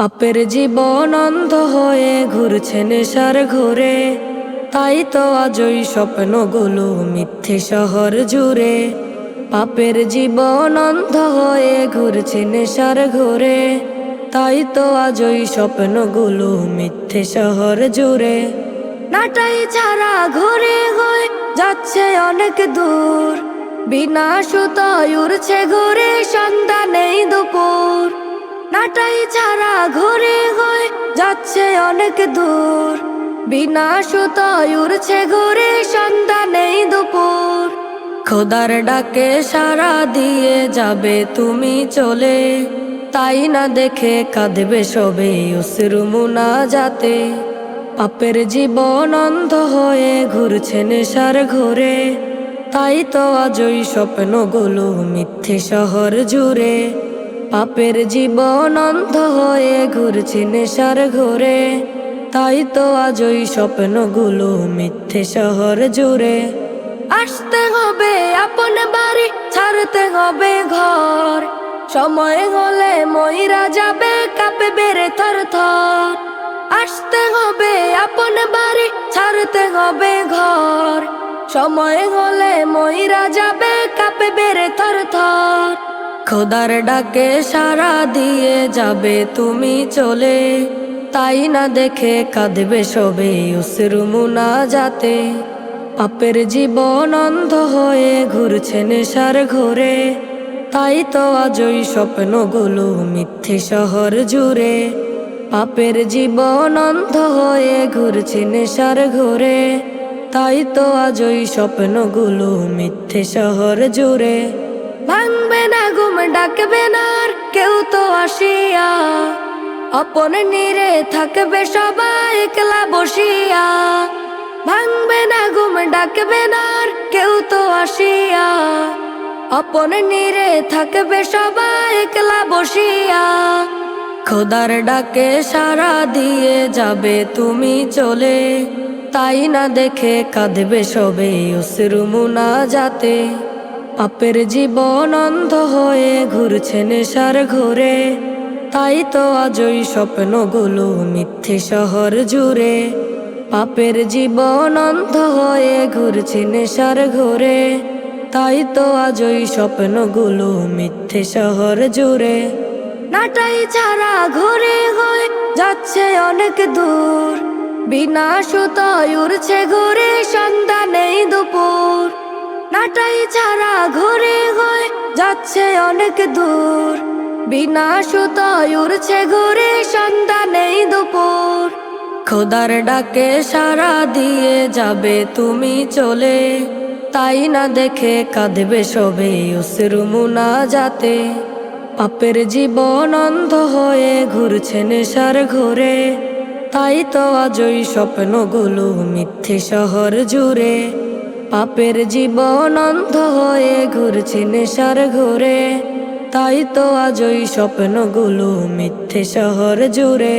পাপের জীবন অন্ধ হয়ে ঘুরছে নেশার ঘুরে। তাই তো আজই স্বপ্নগুলো মিথ্যে শহর জুড়ে। পাপের জীবন অন্ধ হয়ে ঘুরছে নেশার ঘুরে। তাই তো আজই স্বপ্নগুলো মিথ্যে শহর জুড়ে। নাটাই ছাড়া ঘুরে হয়ে যাচ্ছে অনেক দূর। বিনা সুতোয় উড়ছে ঘুরে দুপুর নাটাই ছাড়া ঘুরে হয়ে যাচ্ছে অনেক দূর। বিনা সুতোয় উড়ছে ঘুরে, সন্ধ্যা নেই দুপুর। খোদার ডাকে সারা দিয়ে যাবে তুমি চলে। তাই না দেখে কাঁদবে সবে অশ্রুমুনা যাতে পাপের জীবন অন্ধ হয়ে ঘুরছে নেশার ঘুরে। তাই তো আজই স্বপ্নগুলো মিথ্যে শহর জুড়ে। পাপের জীবন অন্ধ হয়ে ঘুরছে নেশার ঘুরে। তাই তো আজই স্বপ্নগুলো মিথ্যে শহর জুড়ে। আসতে হবে আপন বাড়ি, ছাড়তে হবে ঘর। সময় হলে ময়রা যাবে কাপে বেড়ে থর থর আসতে হবে আপন বাড়ি, ছাড়তে হবে ঘর। সময় হলে ময়রা যাবে কাপে বেড়ে থর থর খোদার ডাকে সারা দিয়ে যাবে তুমি চলে। তাই না দেখে কাঁদবে সবে অশ্রুমুনা যাতে পাপের জীবন অন্ধ হয়ে ঘুরছে নেশার ঘোরে। তাই তো আজই স্বপ্নগুলো মিথ্যে শহর জুড়ে। পাপের জীবন অন্ধ হয়ে ঘুরছে নেশার ঘোরে। তাই তো আজই স্বপ্নগুলো মিথ্যে শহর জুড়ে। ভাঙবে না ঘুম ডাকবে না কেউ তো আসিয়া। অপন নিরে থাকবে সবাই একলা বসিয়া। ভাঙবে না ঘুম ডাকবে না কেউ তো আসিয়া। অপন নিরে থাকবে সবাই একলা বসিয়া। খোদার ডাকে সারা দিয়ে যাবে তুমি চলে। তাই না দেখে কাঁদবে সবে অশ্রুমুনা যাতে। পাপের জীবন অন্ধ হয়ে ঘুরছে নেশার ঘুরে। তাই তো আজই স্বপ্নগুলো মিথ্যে শহর জুড়ে। পাপের জীবন অন্ধ হয়ে ঘুরছে নেশার ঘুরে। তাই তো আজই স্বপ্নগুলো মিথ্যে শহর জুড়ে। নাটাই ছাড়া ঘুরে হয়ে যাচ্ছে অনেক দূর। বিনা সুতোয় উড়ছে ঘুরে, সন্ধ্যা নেই দুপুর। নাটাই ছাড়া ঘুরে হয়ে যাচ্ছে অনেক দূর। বিনা সুতোয় উড়ছে ঘুরে, সন্ধ্যা নেই দুপুর। খোদার ডাকে সারা দিয়ে যাবে তুমি চলে। তাই না দেখে কাঁদবে সবে অশ্রুমুনা যাতে পাপের জীবন অন্ধ হয়ে ঘুরছে নেশার ঘোরে। তাই তো আজই স্বপ্নগুলো মিথ্যে শহর জুড়ে। পাপের জীবন অন্ধ হয়ে ঘুরছে নেশার ঘোরে। তাই তো আজই স্বপ্নগুলো মিথ্যে শহর জুড়ে।